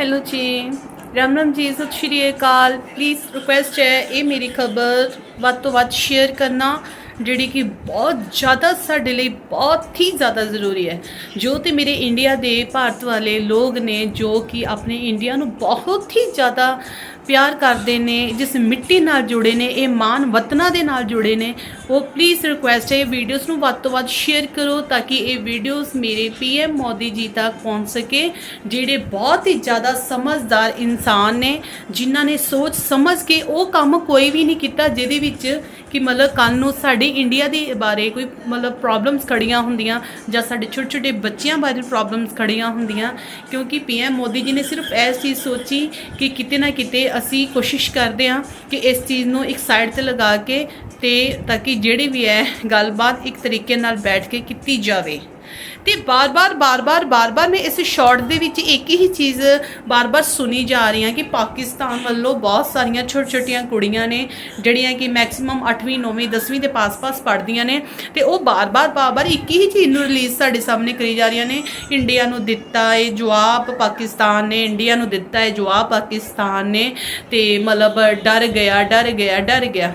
Hello ਜੀ। ਰਾਮ ਰਾਮ ਜੀ, ਸਤਿ ਸ਼੍ਰੀ ਅਕਾਲ। Please request ਹੈ ਇਹ ਮੇਰੀ ਖਬਰ ਵੱਧ ਤੋਂ ਵੱਧ ਸ਼ੇਅਰ ਕਰਨਾ, ਜਿਹੜੀ ਕਿ ਬਹੁਤ ਜ਼ਿਆਦਾ ਸਾਡੇ ਲਈ ਬਹੁਤ ਹੀ ਜ਼ਿਆਦਾ ਜ਼ਰੂਰੀ ਹੈ। ਜੋ ਤੇ ਮੇਰੇ ਇੰਡੀਆ ਦੇ ਭਾਰਤ ਵਾਲੇ ਲੋਕ ਨੇ, ਜੋ ਕਿ ਆਪਣੇ ਇੰਡੀਆ ਨੂੰ ਬਹੁਤ ਹੀ ਜ਼ਿਆਦਾ ਪਿਆਰ ਕਰਦੇ ਨੇ, ਜਿਸ ਮਿੱਟੀ ਨਾਲ ਜੁੜੇ ਨੇ, ਇਹ ਮਾਨ ਵਤਨਾਂ ਦੇ ਨਾਲ ਜੁੜੇ ਨੇ, ਉਹ ਪਲੀਜ਼ ਰਿਕੁਐਸਟ ਹੈ ਵੀਡੀਓਜ਼ ਨੂੰ ਵੱਧ ਤੋਂ ਵੱਧ ਸ਼ੇਅਰ ਕਰੋ ਤਾਂ ਕਿ ਇਹ ਵੀਡੀਓਜ਼ ਮੇਰੇ ਪੀਐਮ ਮੋਦੀ ਜੀ ਤੱਕ ਪਹੁੰਚ ਸਕੇ, ਜਿਹੜੇ ਬਹੁਤ ਹੀ ਜ਼ਿਆਦਾ ਸਮਝਦਾਰ ਇਨਸਾਨ ਨੇ, ਜਿਨ੍ਹਾਂ ਨੇ ਸੋਚ ਸਮਝ ਕੇ ਉਹ ਕੰਮ ਕੋਈ ਵੀ ਨਹੀਂ ਕੀਤਾ, ਜਿਹਦੇ ਵਿੱਚ ਕਿ ਮਤਲਬ ਕੱਲ ਨੂੰ ਸਾਡੇ ਇੰਡੀਆ ਦੇ ਬਾਰੇ ਕੋਈ ਮਤਲਬ ਪ੍ਰੋਬਲਮਸ ਖੜੀਆਂ ਹੁੰਦੀਆਂ ਜਾਂ ਸਾਡੇ ਛੋਟੇ ਛੋਟੇ ਬੱਚਿਆਂ ਬਾਰੇ ਪ੍ਰੋਬਲਮਸ ਖੜੀਆਂ ਹੁੰਦੀਆਂ, ਕਿਉਂਕਿ ਪੀਐਮ ਮੋਦੀ ਜੀ ਨੇ ਸਿਰਫ ਇਸ ਚੀਜ਼ ਸੋਚੀ ਕਿ ਕਿਤੇ ਨਾ ਕਿਤੇ ਅਸੀਂ ਕੋਸ਼ਿਸ਼ ਕਰਦੇ ਹਾਂ ਕਿ ਇਸ ਚੀਜ਼ ਨੂੰ ਇੱਕ ਸਾਈਡ ਤੇ ਲਗਾ ਕੇ ਤੇ ਤਾਂ ਕਿ ਜਿਹੜੀ ਵੀ ਹੈ ਗੱਲਬਾਤ ਇੱਕ ਤਰੀਕੇ ਨਾਲ ਬੈਠ ਕੇ ਕੀਤੀ ਜਾਵੇ। ਤੇ ਬਾਰ-ਬਾਰ ਬਾਰ-ਬਾਰ ਬਾਰ-ਬਾਰ ਮੈਂ ਇਸ ਸ਼ਾਰਟ ਦੇ ਵਿੱਚ ਇੱਕ ਹੀ ਚੀਜ਼ ਬਾਰ-ਬਾਰ ਸੁਣੀ ਜਾ ਰਹੀ ਹਾਂ ਕਿ ਪਾਕਿਸਤਾਨ ਵੱਲੋਂ ਬਹੁਤ ਸਾਰੀਆਂ ਛੋਟ-ਛੋਟੀਆਂ ਕੁੜੀਆਂ ਨੇ ਜਿਹੜੀਆਂ ਕਿ ਮੈਕਸਿਮਮ 8ਵੀਂ 9ਵੀਂ 10ਵੀਂ ਦੇ ਪਾਸ-ਪਾਸ ਪੜ੍ਹਦੀਆਂ ਨੇ ਤੇ ਉਹ ਬਾਰ-ਬਾਰ ਬਾਰ-ਬਾਰ ਇੱਕ ਹੀ ਚੀਜ਼ ਨੂੰ ਰਿਲੀਜ਼ ਸਾਡੇ ਸਾਹਮਣੇ ਕਰੀ ਜਾ ਰਹੀਆਂ ਨੇ। ਇੰਡੀਆ ਨੂੰ ਦਿੱਤਾ ਹੈ ਜਵਾਬ ਪਾਕਿਸਤਾਨ ਨੇ ਇੰਡੀਆ ਨੂੰ ਦਿੱਤਾ ਹੈ ਜਵਾਬ ਪਾਕਿਸਤਾਨ ਨੇ ਤੇ ਮਤਲਬ ਡਰ ਗਿਆ ਡਰ ਗਿਆ ਡਰ ਗਿਆ।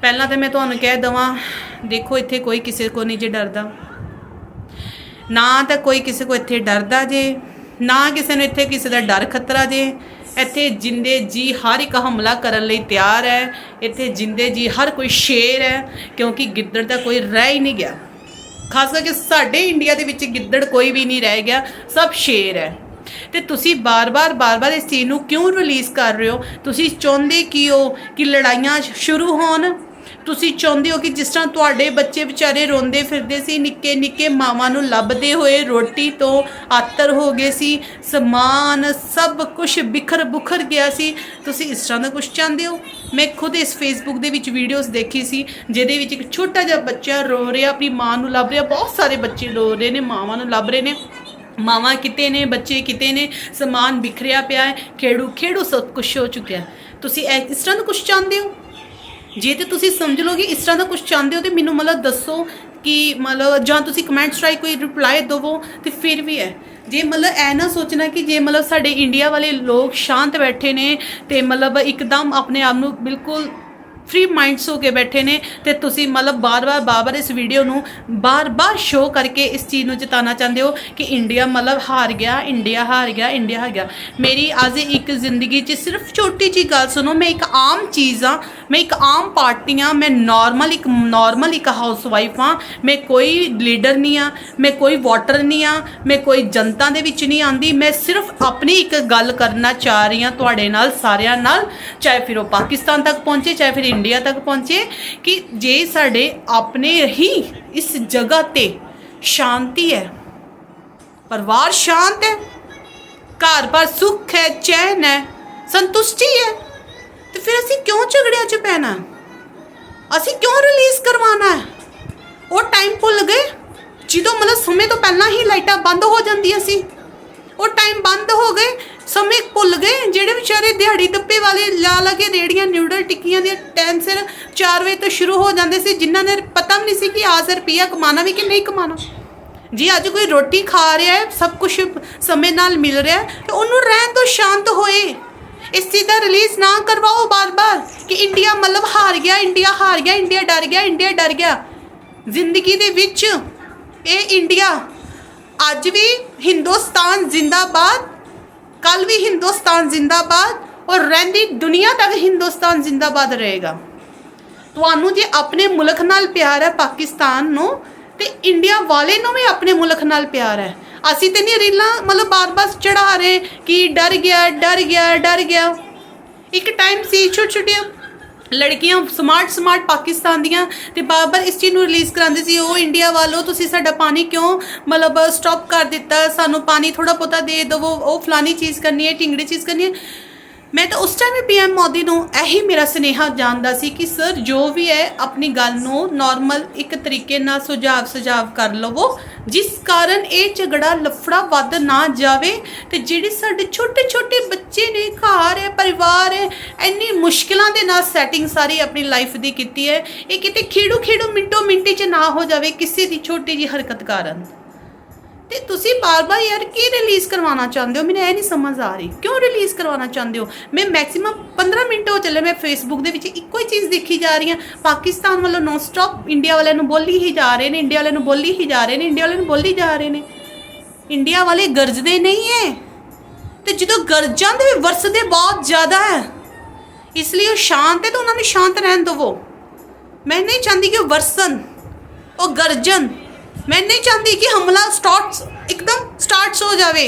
ਪਹਿਲਾਂ ਤਾਂ ਮੈਂ ਤੁਹਾਨੂੰ ਕਹਿ ਦਵਾਂ, ਦੇਖੋ ਇੱਥੇ ਕੋਈ ਕਿਸੇ ਕੋ ਨਹੀਂ ਜੇ ਡਰਦਾ। ਨਾ ਤਾਂ ਕੋਈ ਕਿਸੇ ਕੋ ਇੱਥੇ ਡਰਦਾ ਜੇ, ਨਾ ਕਿਸੇ ਨੂੰ ਇੱਥੇ ਕਿਸੇ ਦਾ ਡਰ ਖਤਰਾ ਜੇ। ਇੱਥੇ ਜਿੰਦੇ ਜੀ ਹਰ ਇੱਕ ਹਮਲਾ ਕਰਨ ਲਈ ਤਿਆਰ ਹੈ, ਇੱਥੇ ਜਿੰਦੇ ਜੀ ਹਰ ਕੋਈ ਸ਼ੇਰ ਹੈ, ਕਿਉਂਕਿ ਗਿੱਦੜ ਦਾ ਕੋਈ ਰਹਿ ਹੀ ਨਹੀਂ ਗਿਆ। ਖਾਸ ਕਰਕੇ ਸਾਡੇ ਇੰਡੀਆ ਦੇ ਵਿੱਚ ਗਿੱਦੜ ਕੋਈ ਵੀ ਨਹੀਂ ਰਹਿ ਗਿਆ, ਸਭ ਸ਼ੇਰ ਹੈ। ਤੇ ਤੁਸੀਂ ਬਾਰ-ਬਾਰ ਬਾਰ-ਬਾਰ ਇਸ ਚੀਜ਼ ਨੂੰ ਕਿਉਂ ਰਿਲੀਜ਼ ਕਰ ਰਹੇ ਹੋ? ਤੁਸੀਂ ਚਾਹੁੰਦੇ ਕੀ ਹੋ ਕਿ ਲੜਾਈਆਂ ਸ਼ੁਰੂ ਹੋਣ? ਤੁਸੀਂ ਚਾਹੁੰਦੇ ਹੋ ਕਿ ਜਿਸ ਤਰ੍ਹਾਂ ਤੁਹਾਡੇ ਬੱਚੇ ਵਿਚਾਰੇ ਰੋਂਦੇ ਫਿਰਦੇ ਸੀ, ਨਿੱਕੇ ਨਿੱਕੇ ਮਾਵਾਂ ਨੂੰ ਲੱਭਦੇ ਹੋਏ ਰੋਟੀ ਤੋਂ ਆਤਰ ਹੋ ਗਏ ਸੀ, ਸਮਾਨ ਸਭ ਕੁਝ ਬਿਖਰ ਬੁਖਰ ਗਿਆ ਸੀ। ਤੁਸੀਂ ਇਸ ਤਰ੍ਹਾਂ ਦਾ ਕੁਝ ਚਾਹੁੰਦੇ ਹੋ? ਮੈਂ ਖੁਦ ਇਸ ਫੇਸਬੁੱਕ ਦੇ ਵਿੱਚ ਵੀਡੀਓਜ਼ ਦੇਖੀ ਸੀ, ਜਿਹਦੇ ਵਿੱਚ ਇੱਕ ਛੋਟਾ ਜਿਹਾ ਬੱਚਾ ਰੋ ਰਿਹਾ, ਆਪਣੀ ਮਾਂ ਨੂੰ ਲੱਭ ਰਿਹਾ। ਬਹੁਤ ਸਾਰੇ ਬੱਚੇ ਰੋ ਰਹੇ ਨੇ, ਮਾਵਾਂ ਨੂੰ ਲੱਭ ਰਹੇ ਨੇ। ਮਾਵਾਂ ਕਿਤੇ ਨੇ, ਬੱਚੇ ਕਿਤੇ ਨੇ, ਸਮਾਨ ਬਿਖਰਿਆ ਪਿਆ ਹੈ ਖੇੜੂ ਖੇੜੂ ਸਭ ਕੁਝ ਹੋ ਚੁੱਕਿਆ ਤੁਸੀਂ ਇਹ- ਇਸ ਤਰ੍ਹਾਂ ਦਾ ਕੁਝ ਚਾਹੁੰਦੇ ਹੋ? ਜੇ ਤੇ ਤੁਸੀਂ ਸਮਝ ਲਓਗੇ ਇਸ ਤਰ੍ਹਾਂ ਦਾ ਕੁਝ ਚਾਹੁੰਦੇ ਹੋ ਤੇ ਮੈਨੂੰ ਮਤਲਬ ਦੱਸੋ ਕਿ ਮਤਲਬ ਜਾਂ ਤੁਸੀਂ ਕਮੈਂਟਸ ਰਾਈ ਕੋਈ ਰਿਪਲਾਈ ਦੇਵੋ ਤੇ ਫਿਰ ਵੀ ਹੈ। ਜੇ ਮਤਲਬ ਐ ਨਾ ਸੋਚਣਾ ਕਿ ਜੇ ਮਤਲਬ ਸਾਡੇ ਇੰਡੀਆ ਵਾਲੇ ਲੋਕ ਸ਼ਾਂਤ ਬੈਠੇ ਨੇ ਤੇ ਮਤਲਬ ਇੱਕਦਮ ਆਪਣੇ ਆਪ ਨੂੰ ਬਿਲਕੁਲ ਫ੍ਰੀ ਮਾਈਂਡਸ ਹੋ ਕੇ ਬੈਠੇ ਨੇ ਤੇ ਤੁਸੀਂ ਮਤਲਬ ਬਾਰ-ਬਾਰ ਬਾਰ-ਬਾਰ ਇਸ ਵੀਡੀਓ ਨੂੰ ਬਾਰ-ਬਾਰ ਸ਼ੋਅ ਕਰਕੇ ਇਸ ਚੀਜ਼ ਨੂੰ ਜਿਤਾਉਣਾ ਚਾਹੁੰਦੇ ਹੋ ਕਿ ਇੰਡੀਆ ਮਤਲਬ ਹਾਰ ਗਿਆ ਇੰਡੀਆ ਹਾਰ ਗਿਆ ਇੰਡੀਆ ਹਾਰ ਗਿਆ। ਮੇਰੀ ਅੱਜ ਇੱਕ ਜ਼ਿੰਦਗੀ 'ਚ ਸਿਰਫ ਛੋਟੀ ਜੀ ਗੱਲ ਸੁਣੋ, ਮੈਂ ਇੱਕ ਆਮ ਚੀਜ਼ ਆ ਮੈਂ ਇੱਕ ਆਮ ਪਾਰਟੀ ਆ ਮੈਂ ਨਾਰਮਲ ਇੱਕ ਨਾਰਮਲ ਇੱਕ ਹਾਊਸ ਵਾਈਫ ਆ ਮੈਂ ਕੋਈ ਲੀਡਰ ਨਹੀਂ ਆ ਮੈਂ ਕੋਈ ਵੋਟਰ ਨਹੀਂ ਆ ਮੈਂ ਕੋਈ ਜਨਤਾ ਦੇ ਵਿੱਚ ਨਹੀਂ ਆਂਦੀ ਮੈਂ ਸਿਰਫ ਆਪਣੀ ਇੱਕ ਗੱਲ ਕਰਨਾ ਚਾਹ ਰਹੀ ਹਾਂ ਤੁਹਾਡੇ ਨਾਲ, ਸਾਰਿਆਂ ਨਾਲ, ਚਾਹੇ ਫਿਰ ਉਹ ਪਾਕਿਸਤਾਨ ਤੱਕ ਪਹੁੰਚੇ, ਚਾਹੇ ਫਿਰ ਇੰਡੀਆ ਤੱਕ ਪਹੁੰਚੇ ਕਿ ਜੇ ਸਾਡੇ ਆਪਣੇ ਹੀ ਇਸ ਜਗ੍ਹਾ ਤੇ ਸ਼ਾਂਤੀ ਹੈ, ਪਰਿਵਾਰ ਸ਼ਾਂਤ ਹੈ ਘਰ ਪਰ ਸੁੱਖ ਹੈ, ਚੈਨ ਹੈ, ਸੰਤੁਸ਼ਟੀ ਹੈ, ਤੇ ਫਿਰ ਅਸੀਂ ਕਿਉਂ ਝਗੜਿਆਂ 'ਚ ਪੈਣਾ? ਅਸੀਂ ਕਿਉਂ ਰਿਲੀਜ਼ ਕਰਵਾਉਣਾ? ਹੈ ਉਹ ਟਾਈਮ ਭੁੱਲ ਗਏ, ਜਦੋਂ ਮਤਲਬ ਸਮੇਂ ਤੋਂ ਪਹਿਲਾਂ ਹੀ ਲਾਈਟਾਂ ਬੰਦ ਹੋ ਜਾਂਦੀਆਂ ਸੀ। ਉਹ ਟਾਈਮ ਬੰਦ ਹੋ ਗਏ ਸਮੇਂ ਭੁੱਲ ਗਏ, ਜਿਹੜੇ ਵਿਚਾਰੇ ਦਿਹਾੜੀ ਦੱਪੇ ਵਾਲੇ ਲਾ ਲਾ ਕੇ ਰੇੜੀਆਂ, ਨਿਊਡਲ ਟਿੱਕੀਆਂ ਦੇ ਟਾਈਮ ਸਿਰ 4 ਵਜੇ ਤੋਂ ਸ਼ੁਰੂ ਹੋ ਜਾਂਦੇ ਸੀ, ਜਿਨ੍ਹਾਂ ਨੇ ਪਤਾ ਵੀ ਨਹੀਂ ਸੀ ਕਿ ਆਜ਼ ਰੁਪਈਆ ਕਮਾਣਾ ਵੀ ਕਿ ਨਹੀਂ ਕਮਾਣਾ ਜੀ ਅੱਜ ਕੋਈ ਰੋਟੀ ਖਾ ਰਿਹਾ ਹੈ, ਸਭ ਕੁਝ ਸਮੇਂ ਨਾਲ ਮਿਲ ਰਿਹਾ ਹੈ ਤੇ ਉਹਨੂੰ ਰਹਿਣ ਤੋਂ ਸ਼ਾਂਤ ਹੋਏ। ਇਸ ਚੀਜ਼ ਦਾ ਰਿਲੀਜ਼ ਨਾ ਕਰਵਾਓ ਬਾਰ-ਬਾਰ ਕਿ ਇੰਡੀਆ ਮਤਲਬ ਹਾਰ ਗਿਆ, ਇੰਡੀਆ ਹਾਰ ਗਿਆ, ਇੰਡੀਆ ਡਰ ਗਿਆ, ਇੰਡੀਆ ਡਰ ਗਿਆ। ਜ਼ਿੰਦਗੀ ਦੇ ਵਿੱਚ ਇਹ ਇੰਡੀਆ ਅੱਜ ਵੀ ਹਿੰਦੁਸਤਾਨ ਜ਼ਿੰਦਾਬਾਦ ਕੱਲ ਵੀ ਹਿੰਦੁਸਤਾਨ ਜ਼ਿੰਦਾਬਾਦ ਔਰ ਰਹਿੰਦੀ ਦੁਨੀਆ ਤੱਕ ਹਿੰਦੁਸਤਾਨ ਜ਼ਿੰਦਾਬਾਦ ਰਹੇਗਾ। ਤੁਹਾਨੂੰ ਜੇ ਆਪਣੇ ਮੁਲਕ ਨਾਲ ਪਿਆਰ ਹੈ ਪਾਕਿਸਤਾਨ ਨੂੰ, ਤੇ ਇੰਡੀਆ ਵਾਲੇ ਨੂੰ ਵੀ ਆਪਣੇ ਮੁਲਕ ਨਾਲ ਪਿਆਰ ਹੈ। ਅਸੀਂ ਤੇ ਨਹੀਂ ਰੀਲਾਂ ਮਤਲਬ ਬਾਰ-ਬਾਰ ਚੜਾ ਰਹੇ ਕਿ ਡਰ ਗਿਆ ਡਰ ਗਿਆ ਡਰ ਗਿਆ। ਇੱਕ ਟਾਈਮ ਸੀ ਛੋਟੇ ਛੋਟੀਆਂ ਲੜਕੀਆਂ ਸਮਾਰਟ ਸਮਾਰਟ ਪਾਕਿਸਤਾਨ ਦੀਆਂ ਤੇ ਬਾਰ-ਬਾਰ ਇਸ ਚੀਜ਼ ਨੂੰ ਰਿਲੀਜ਼ ਕਰਾਉਂਦੇ ਸੀ, ਉਹ ਇੰਡੀਆ ਵਾਲੋ ਤੁਸੀਂ ਸਾਡਾ ਪਾਣੀ ਕਿਉਂ ਮਤਲਬ ਸਟਾਪ ਕਰ ਦਿੱਤਾ? ਸਾਨੂੰ ਪਾਣੀ ਥੋੜਾ ਬਹੁਤਾ ਦੇ ਦਿਵੋ, ਉਹ ਫਲਾਨੀ ਚੀਜ਼ ਕਰਨੀ ਹੈ, ਢਿੰਗੜੀ ਚੀਜ਼ ਕਰਨੀ ਹੈ। ਮੈਂ ਤਾਂ ਉਸ ਟਾਈਮ ਪੀਐਮ ਮੋਦੀ ਨੂੰ ਇਹੀ ਮੇਰਾ ਸੁਨੇਹਾ ਜਾਣਦਾ ਸੀ ਕਿ ਸਰ ਜੋ ਵੀ ਹੈ, ਆਪਣੀ ਗੱਲ ਨੂੰ ਨਾਰਮਲ ਇੱਕ ਤਰੀਕੇ ਨਾਲ ਸੁਝਾਵ ਸੁਝਾਵ ਕਰ ਲਵੋ। ਜਿਸ ਕਾਰਨ ਇਹ ਝਗੜਾ ਲਫੜਾ ਵੱਧ ਨਾ ਜਾਵੇ ਤੇ ਜਿਹੜੇ ਸਾਡੇ ਛੋਟੇ ਛੋਟੇ ਬੱਚੇ ਨੇ, ਘਰ ਹੈ, ਪਰਿਵਾਰ ਹੈ, ਇੰਨੀ ਮੁਸ਼ਕਿਲਾਂ ਦੇ ਨਾਲ ਸੈਟਿੰਗ ਸਾਰੀ ਆਪਣੀ ਲਾਈਫ ਦੀ ਕੀਤੀ ਹੈ। ਇਹ ਕਿਤੇ ਖੇੜੂ ਖੇੜੂ ਮਿੰਟੋ ਮਿੰਟੀ ਚ ਨਾ ਹੋ ਜਾਵੇ, ਕਿਸੇ ਦੀ ਛੋਟੀ ਜੀ ਹਰਕਤ ਕਾਰਨ। ਤੇ ਤੁਸੀਂ ਬਾਰ-ਬਾਰ ਯਾਰ ਕੀ ਰਿਲੀਜ਼ ਕਰਵਾਉਣਾ ਚਾਹੁੰਦੇ ਹੋ? ਮੈਨੂੰ ਇਹ ਨਹੀਂ ਸਮਝ ਆ ਰਹੀ। ਕਿਉਂ ਰਿਲੀਜ਼ ਕਰਵਾਉਣਾ ਚਾਹੁੰਦੇ ਹੋ? ਮੈਂ ਮੈਕਸਿਮਮ 15 ਮਿੰਟ ਹੋ ਚੱਲੇ, ਮੈਂ ਫੇਸਬੁੱਕ ਦੇ ਵਿੱਚ ਇੱਕੋ ਹੀ ਚੀਜ਼ ਦੇਖੀ ਜਾ ਰਹੀ ਹਾਂ। ਪਾਕਿਸਤਾਨ ਵੱਲੋਂ ਨੌਨ ਸਟਾਪ ਇੰਡੀਆ ਵਾਲਿਆਂ ਨੂੰ ਬੋਲੀ ਹੀ ਜਾ ਰਹੇ ਨੇ ਇੰਡੀਆ ਵਾਲਿਆਂ ਨੂੰ ਬੋਲੀ ਹੀ ਜਾ ਰਹੇ ਨੇ ਇੰਡੀਆ ਵਾਲਿਆਂ ਨੂੰ ਬੋਲੀ ਜਾ ਰਹੇ ਨੇ। ਇੰਡੀਆ ਵਾਲੇ ਗਰਜਦੇ ਨਹੀਂ ਹੈ ਤੇ ਜਦੋਂ ਗਰਜਾਂ ਦੇ ਵੀ ਵਰਸਦੇ ਬਹੁਤ ਜ਼ਿਆਦਾ ਹੈ ਇਸ ਲਈ ਉਹ ਸ਼ਾਂਤ ਹੈ ਤਾਂ ਉਹਨਾਂ ਨੂੰ ਸ਼ਾਂਤ ਰਹਿਣ ਦਿਵੋ। ਮੈਂ ਨਹੀਂ ਚਾਹੁੰਦੀ ਕਿ ਉਹ ਵਰਸਨ ਉਹ ਗਰਜਨ ਮੈਂ ਨਹੀਂ ਚਾਹੁੰਦੀ ਕਿ ਹਮਲਾ ਸਟਾਰਟ ਇੱਕਦਮ ਸਟਾਰਟਸ ਹੋ ਜਾਵੇ।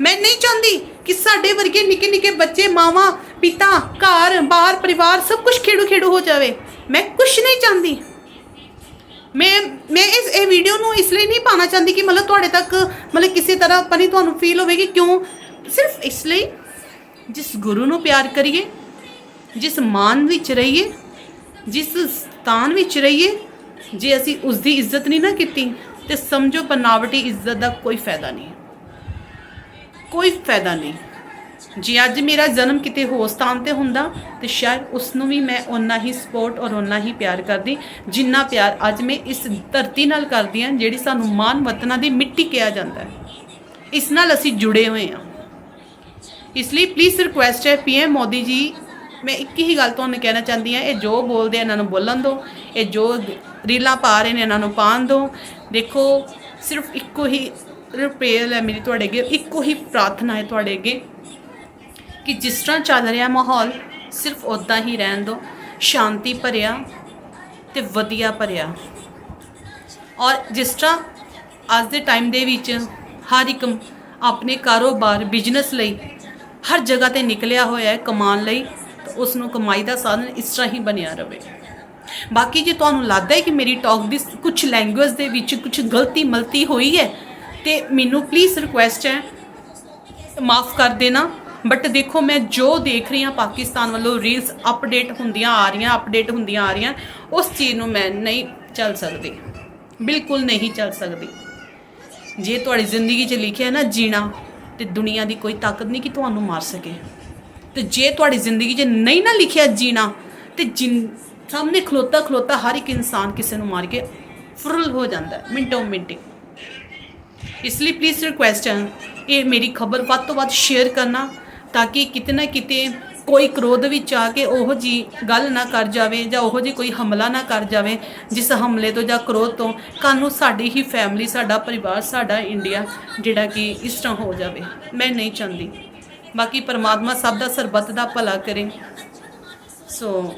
ਮੈਂ ਨਹੀਂ ਚਾਹੁੰਦੀ ਕਿ ਸਾਡੇ ਵਰਗੇ ਨਿੱਕੇ ਨਿੱਕੇ ਬੱਚੇ, ਮਾਵਾਂ, ਪਿਤਾ, ਘਰ, ਬਾਹਰ, ਪਰਿਵਾਰ ਸਭ ਕੁਝ ਖੇੜੂ ਖੇੜੂ ਹੋ ਜਾਵੇ। ਮੈਂ ਕੁਝ ਨਹੀਂ ਚਾਹੁੰਦੀ। ਮੈਂ ਮੈਂ ਇਸ, ਇਹ ਵੀਡੀਓ ਨੂੰ ਇਸ ਲਈ ਨਹੀਂ ਪਾਣਾ ਚਾਹੁੰਦੀ ਕਿ ਮਤਲਬ ਤੁਹਾਡੇ ਤੱਕ ਮਤਲਬ ਕਿਸੇ ਤਰ੍ਹਾਂ ਪਨੀ ਤੁਹਾਨੂੰ ਫੀਲ ਹੋਵੇਗੀ ਕਿਉਂ। ਸਿਰਫ ਇਸ ਲਈ ਜਿਸ ਗੁਰੂ ਨੂੰ ਪਿਆਰ ਕਰੀਏ, ਜਿਸ ਮਾਨ ਵਿੱਚ ਰਹੀਏ, ਜਿਸ ਸਥਾਨ ਵਿੱਚ ਰਹੀਏ, ਜੇ ਅਸੀਂ ਉਸ ਦੀ ਇੱਜ਼ਤ ਨਹੀਂ ਨਾ ਕੀਤੀ ਤੇ ਸਮਝੋ ਬਨਾਵਟੀ ਇੱਜ਼ਤ ਦਾ ਕੋਈ ਫਾਇਦਾ ਨਹੀਂ। ਕੋਈ ਫਾਇਦਾ ਨਹੀਂ। ਜੇ ਅੱਜ ਮੇਰਾ ਜਨਮ ਕਿਤੇ ਹੋਰ ਸਥਾਨ ਤੇ ਹੁੰਦਾ, ਤੇ ਸ਼ਾਇਦ ਉਸ ਨੂੰ ਵੀ ਮੈਂ ਓਨਾ ਹੀ ਸਪੋਰਟ ਔਰ ਓਨਾ ਹੀ ਪਿਆਰ ਕਰਦੀ, ਜਿੰਨਾ ਪਿਆਰ ਅੱਜ ਮੈਂ ਇਸ ਧਰਤੀ ਨਾਲ ਕਰਦੀ ਹਾਂ, ਜਿਹੜੀ ਸਾਨੂੰ ਮਾਨ ਵਤਨਾਂ ਦੀ ਮਿੱਟੀ ਕਿਹਾ ਜਾਂਦਾ ਹੈ। ਇਸ ਨਾਲ ਅਸੀਂ ਜੁੜੇ ਹੋਏ ਹਾਂ। ਇਸ ਲਈ ਪਲੀਜ਼ ਰਿਕੁਐਸਟ ਹੈ ਪੀਐਮ ਮੋਦੀ ਜੀ, ਮੈਂ ਇੱਕ ਹੀ ਗੱਲ ਤੁਹਾਨੂੰ ਕਹਿਣਾ ਚਾਹੁੰਦੀ ਹਾਂ, ਇਹ ਜੋ ਬੋਲਦੇ ਆ, ਇਹਨਾਂ ਨੂੰ ਬੋਲਣ ਦਿਓ। ਇਹ ਜੋ ਰੀਲਾਂ ਪਾ ਰਹੇ ਨੇ, ਇਹਨਾਂ ਨੂੰ ਪਾਉਣ ਦਿਓ ਦੇਖੋ, ਸਿਰਫ ਇੱਕੋ ਹੀ ਰਿਪੇਅਰ ਹੈ ਮੇਰੀ ਤੁਹਾਡੇ ਅੱਗੇ, ਇੱਕੋ ਹੀ ਪ੍ਰਾਰਥਨਾ ਹੈ ਤੁਹਾਡੇ ਅੱਗੇ ਕਿ ਜਿਸ ਤਰ੍ਹਾਂ ਚੱਲ ਰਿਹਾ ਮਾਹੌਲ, ਸਿਰਫ ਉਦਾਂ ਹੀ ਰਹਿਣ ਦਿਓ। ਸ਼ਾਂਤੀ ਭਰਿਆ ਤੇ ਵਧੀਆ ਭਰਿਆ। ਔਰ ਜਿਸ ਤਰ੍ਹਾਂ ਅੱਜ ਦੇ ਟਾਈਮ ਦੇ ਵਿੱਚ ਹਰ ਇੱਕ ਆਪਣੇ ਕਾਰੋਬਾਰ ਬਿਜ਼ਨਸ ਲਈ ਹਰ ਜਗ੍ਹਾ ਤੇ ਨਿਕਲਿਆ ਹੋਇਆ ਹੈ ਕਮਾਉਣ ਲਈ, ਤਾਂ ਉਸ ਨੂੰ ਕਮਾਈ ਦਾ ਸਾਧਨ ਇਸ ਤਰ੍ਹਾਂ ਹੀ ਬਣਿਆ ਰਵੇ। ਬਾਕੀ ਜੇ ਤੁਹਾਨੂੰ ਲੱਗਦਾ ਹੈ ਕਿ ਮੇਰੀ ਟਾਕ ਦੀ ਕੁਝ ਲੈਂਗੁਏਜ ਦੇ ਵਿੱਚ ਕੁਝ ਗਲਤੀ ਮਲਤੀ ਹੋਈ ਹੈ, ਤੇ ਮੈਨੂੰ ਪਲੀਜ਼ ਰਿਕੁਐਸਟ ਹੈ, ਮਾਫ ਕਰ ਦੇਣਾ। ਬਟ ਦੇਖੋ, ਮੈਂ ਜੋ ਦੇਖ ਰਹੀ ਹਾਂ, ਪਾਕਿਸਤਾਨ ਵੱਲੋਂ ਰੀਲਸ ਅਪਡੇਟ ਹੁੰਦੀਆਂ ਆ ਰਹੀਆਂ ਅਪਡੇਟ ਹੁੰਦੀਆਂ ਆ ਰਹੀਆਂ, ਉਸ ਚੀਜ਼ ਨੂੰ ਮੈਂ ਨਹੀਂ ਚੱਲ ਸਕਦੀ। ਬਿਲਕੁਲ ਨਹੀਂ ਚੱਲ ਸਕਦੀ। ਜੇ ਤੁਹਾਡੀ ਜ਼ਿੰਦਗੀ 'ਚ ਲਿਖਿਆ ਨਾ, ਜੀਣਾ, ਤੇ ਦੁਨੀਆ ਦੀ ਕੋਈ ਤਾਕਤ ਨਹੀਂ ਕਿ ਤੁਹਾਨੂੰ ਮਾਰ ਸਕੇ। ਤੇ ਜੇ ਤੁਹਾਡੀ ਜ਼ਿੰਦਗੀ 'ਚ ਨਹੀਂ ਨਾ ਲਿਖਿਆ ਜੀਣਾ, ਤੇ ਜਿਨ ਸਾਹਮਣੇ ਖਲੋਤਾ ਖਲੋਤਾ ਹਰ ਇੱਕ ਇਨਸਾਨ ਕਿਸੇ ਨੂੰ ਮਾਰ ਕੇ ਫੁਰਲ ਹੋ ਜਾਂਦਾ ਹੈ, ਮਿੰਟੋ ਮਿੰਟੀ ਇਸ ਲਈ ਪਲੀਜ਼ ਰਿਕੁਐਸਟ ਹੈ ਇਹ ਮੇਰੀ ਖਬਰ ਵੱਧ ਤੋਂ ਵੱਧ ਸ਼ੇਅਰ ਕਰਨਾ ਤਾਂ ਕਿ ਕਿਤੇ ਨਾ ਕਿਤੇ ਕੋਈ ਕ੍ਰੋਧ ਵਿੱਚ ਆ ਕੇ ਉਹੋ ਜੀ ਗੱਲ ਨਾ ਕਰ ਜਾਵੇ ਜਾਂ ਉਹੋ ਜੀ ਕੋਈ ਹਮਲਾ ਨਾ ਕਰ ਜਾਵੇ ਜਿਸ ਹਮਲੇ ਤੋਂ ਜਾਂ ਕ੍ਰੋਧ ਤੋਂ ਕੱਲ੍ਹ ਨੂੰ ਸਾਡੀ ਹੀ ਫੈਮਿਲੀ ਸਾਡਾ ਪਰਿਵਾਰ, ਸਾਡਾ ਇੰਡੀਆ ਜਿਹੜਾ ਕਿ ਇਸ ਤਰ੍ਹਾਂ ਹੋ ਜਾਵੇ। ਮੈਂ ਨਹੀਂ ਚਾਹੁੰਦੀ। ਬਾਕੀ ਪਰਮਾਤਮਾ ਸਭ ਦਾ ਸਰਬੱਤ ਦਾ ਭਲਾ ਕਰੇ। ਸੋ